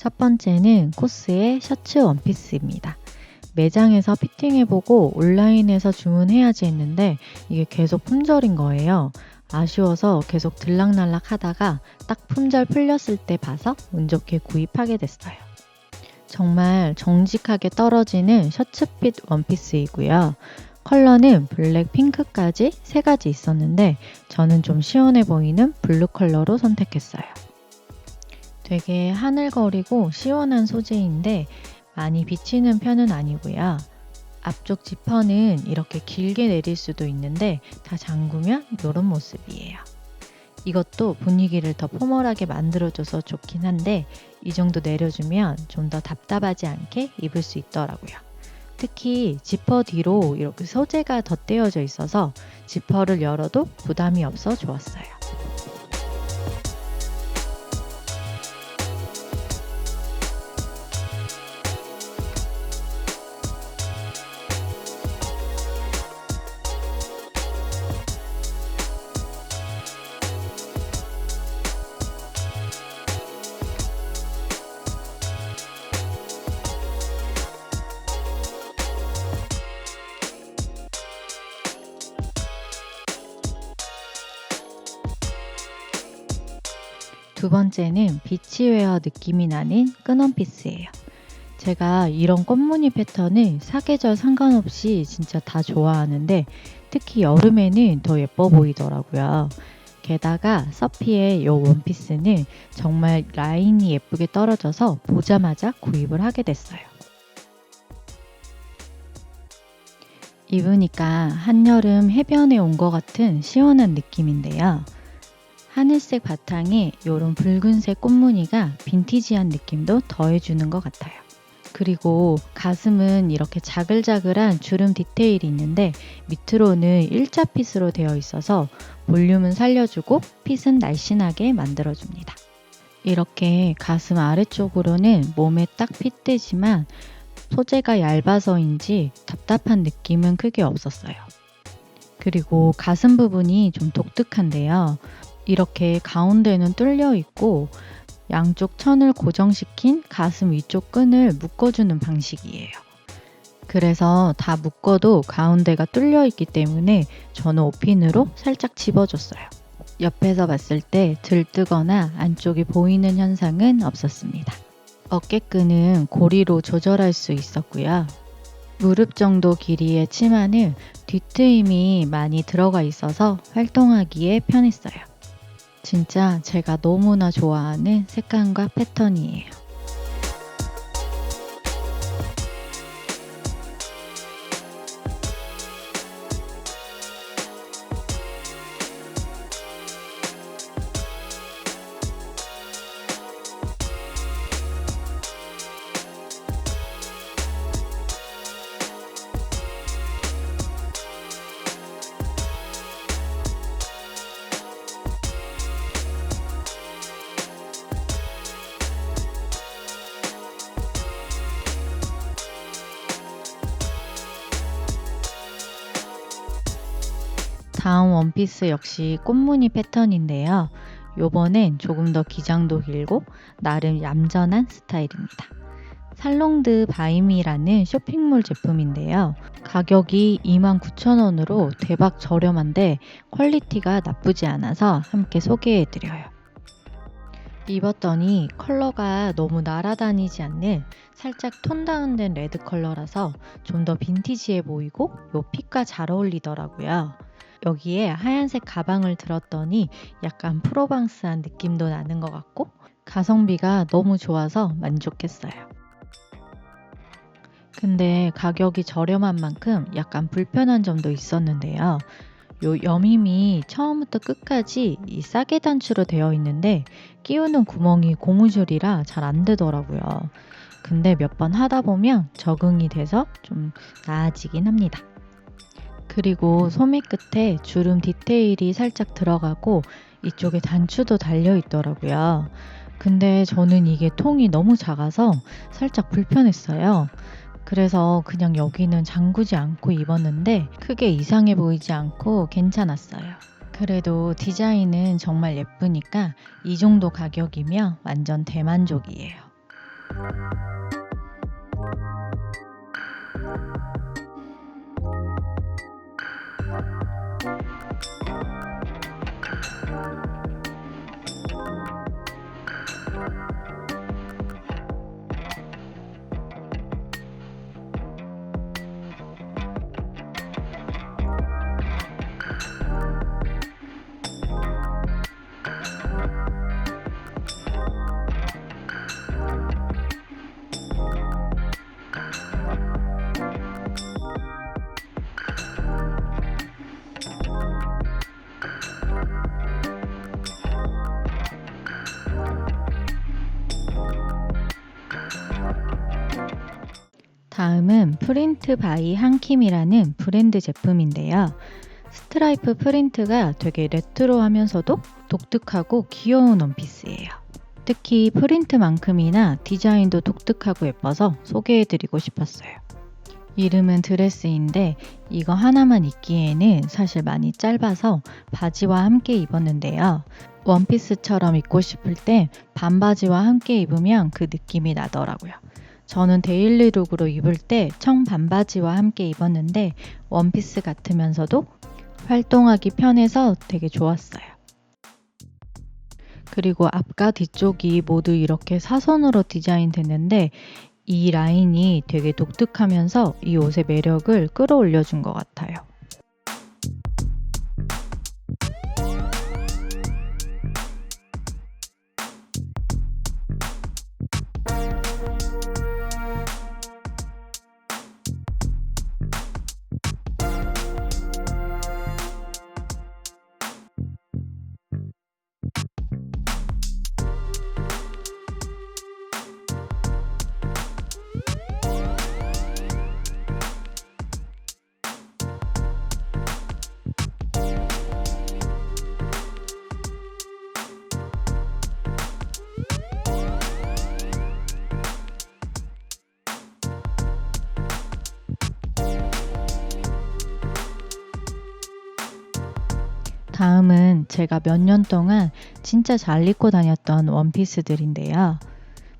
첫 번째는 코스의 셔츠 원피스입니다. 매장에서 피팅해보고 온라인에서 주문해야지 했는데 이게 계속 품절인 거예요. 아쉬워서 계속 들락날락 하다가 딱 품절 풀렸을 때 봐서 운 좋게 구입하게 됐어요. 정말 정직하게 떨어지는 셔츠핏 원피스이고요. 컬러는 블랙 핑크까지 세 가지 있었는데 저는 좀 시원해 보이는 블루 컬러로 선택했어요. 되게 하늘거리고 시원한 소재인데 많이 비치는 편은 아니고요. 앞쪽 지퍼는 이렇게 길게 내릴 수도 있는데 다 잠그면 이런 모습이에요. 이것도 분위기를 더 포멀하게 만들어줘서 좋긴 한데 이 정도 내려주면 좀 더 답답하지 않게 입을 수 있더라고요. 특히 지퍼 뒤로 이렇게 소재가 덧대어져 있어서 지퍼를 열어도 부담이 없어 좋았어요. 두 번째는 비치웨어 느낌이 나는 끈원피스예요. 제가 이런 꽃무늬 패턴을 사계절 상관없이 진짜 다 좋아하는데 특히 여름에는 더 예뻐 보이더라고요. 게다가 서피의 이 원피스는 정말 라인이 예쁘게 떨어져서 보자마자 구입을 하게 됐어요. 입으니까 한여름 해변에 온 것 같은 시원한 느낌인데요. 하늘색 바탕에 이런 붉은색 꽃무늬가 빈티지한 느낌도 더해주는 것 같아요. 그리고 가슴은 이렇게 자글자글한 주름 디테일이 있는데 밑으로는 일자 핏으로 되어 있어서 볼륨은 살려주고 핏은 날씬하게 만들어줍니다. 이렇게 가슴 아래쪽으로는 몸에 딱 핏되지만 소재가 얇아서인지 답답한 느낌은 크게 없었어요. 그리고 가슴 부분이 좀 독특한데요. 이렇게 가운데는 뚫려 있고 양쪽 천을 고정시킨 가슴 위쪽 끈을 묶어주는 방식이에요. 그래서 다 묶어도 가운데가 뚫려 있기 때문에 저는 오핀으로 살짝 집어줬어요. 옆에서 봤을 때 들뜨거나 안쪽이 보이는 현상은 없었습니다. 어깨끈은 고리로 조절할 수 있었고요. 무릎 정도 길이의 치마는 뒤트임이 많이 들어가 있어서 활동하기에 편했어요. 진짜 제가 너무나 좋아하는 색감과 패턴이에요. 다음 원피스 역시 꽃무늬 패턴인데요. 요번엔 조금 더 기장도 길고 나름 얌전한 스타일입니다. 살롱드 바이미라는 쇼핑몰 제품인데요. 가격이 29,000원으로 대박 저렴한데 퀄리티가 나쁘지 않아서 함께 소개해드려요. 입었더니 컬러가 너무 날아다니지 않는 살짝 톤 다운된 레드 컬러라서 좀 더 빈티지해 보이고 요 핏과 잘 어울리더라고요. 여기에 하얀색 가방을 들었더니 약간 프로방스한 느낌도 나는 것 같고 가성비가 너무 좋아서 만족했어요. 근데 가격이 저렴한 만큼 약간 불편한 점도 있었는데요. 요 여밈이 처음부터 끝까지 이 싸게 단추로 되어 있는데 끼우는 구멍이 고무줄이라 잘 안 되더라고요. 근데 몇 번 하다 보면 적응이 돼서 좀 나아지긴 합니다. 그리고 소매 끝에 주름 디테일이 살짝 들어가고 이쪽에 단추도 달려 있더라고요. 근데 저는 이게 통이 너무 작아서 살짝 불편했어요. 그래서 그냥 여기는 잠그지 않고 입었는데 크게 이상해 보이지 않고 괜찮았어요. 그래도 디자인은 정말 예쁘니까 이 정도 가격이면 완전 대만족이에요. 다음은 프린트 바이 한킴이라는 브랜드 제품인데요. 스트라이프 프린트가 되게 레트로하면서도 독특하고 귀여운 원피스예요. 특히 프린트만큼이나 디자인도 독특하고 예뻐서 소개해드리고 싶었어요. 이름은 드레스인데 이거 하나만 입기에는 사실 많이 짧아서 바지와 함께 입었는데요. 원피스처럼 입고 싶을 때 반바지와 함께 입으면 그 느낌이 나더라고요. 저는 데일리룩으로 입을 때 청 반바지와 함께 입었는데 원피스 같으면서도 활동하기 편해서 되게 좋았어요. 그리고 앞과 뒤쪽이 모두 이렇게 사선으로 디자인 됐는데 이 라인이 되게 독특하면서 이 옷의 매력을 끌어올려 준 것 같아요. 다음은 제가 몇 년 동안 진짜 잘 입고 다녔던 원피스들인데요.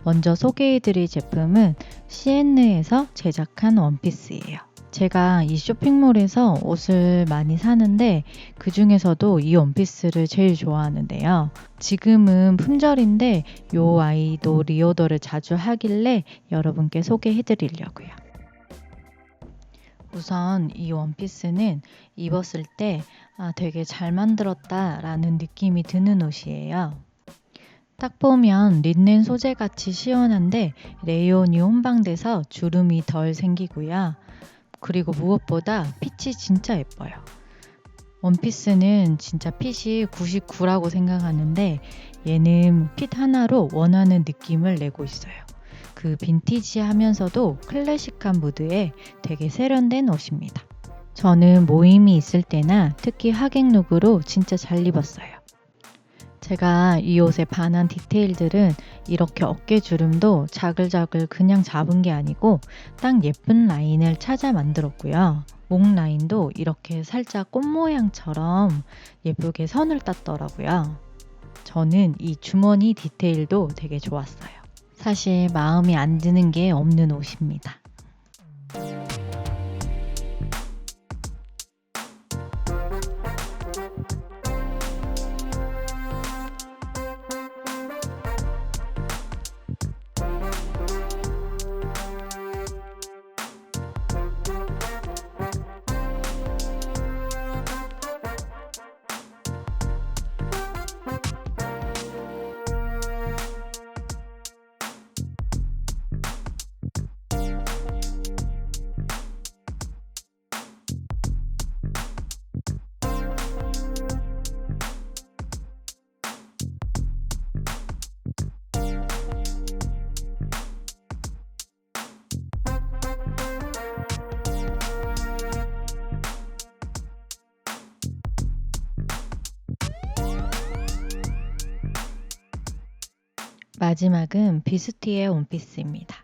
먼저 소개해드릴 제품은 시엔느에서 제작한 원피스예요. 제가 이 쇼핑몰에서 옷을 많이 사는데 그 중에서도 이 원피스를 제일 좋아하는데요. 지금은 품절인데 요 아이도 리오더를 자주 하길래 여러분께 소개해 드리려고요. 우선 이 원피스는 입었을 때 아, 되게 잘 만들었다 라는 느낌이 드는 옷이에요. 딱 보면 린넨 소재 같이 시원한데 레이온이 혼방돼서 주름이 덜 생기고요. 그리고 무엇보다 핏이 진짜 예뻐요. 원피스는 진짜 핏이 99라고 생각하는데 얘는 핏 하나로 원하는 느낌을 내고 있어요. 그 빈티지 하면서도 클래식한 무드에 되게 세련된 옷입니다. 저는 모임이 있을 때나 특히 하객룩으로 진짜 잘 입었어요. 제가 이 옷의 반한 디테일들은 이렇게 어깨 주름도 자글자글 그냥 잡은 게 아니고 딱 예쁜 라인을 찾아 만들었고요. 목 라인도 이렇게 살짝 꽃 모양처럼 예쁘게 선을 땄더라고요. 저는 이 주머니 디테일도 되게 좋았어요. 사실 마음이 안 드는 게 없는 옷입니다. 마지막은 비스티의 원피스입니다.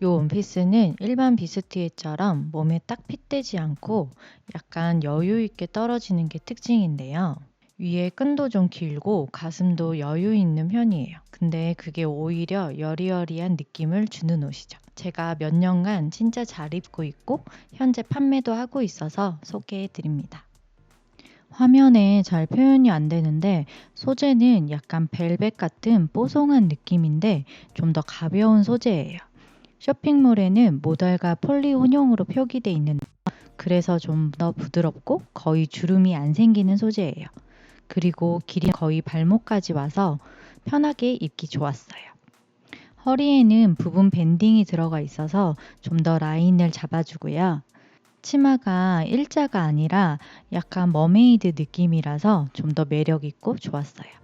이 원피스는 일반 비스티에처럼 몸에 딱 핏되지 않고 약간 여유 있게 떨어지는 게 특징인데요. 위에 끈도 좀 길고 가슴도 여유 있는 편이에요. 근데 그게 오히려 여리여리한 느낌을 주는 옷이죠. 제가 몇 년간 진짜 잘 입고 있고 현재 판매도 하고 있어서 소개해 드립니다. 화면에 잘 표현이 안 되는데 소재는 약간 벨벳 같은 뽀송한 느낌인데 좀 더 가벼운 소재예요. 쇼핑몰에는 모달과 폴리 혼용으로 표기돼 있는 그래서 좀 더 부드럽고 거의 주름이 안 생기는 소재예요. 그리고 길이 거의 발목까지 와서 편하게 입기 좋았어요. 허리에는 부분 밴딩이 들어가 있어서 좀 더 라인을 잡아주고요. 치마가 일자가 아니라 약간 머메이드 느낌이라서 좀 더 매력 있고 좋았어요.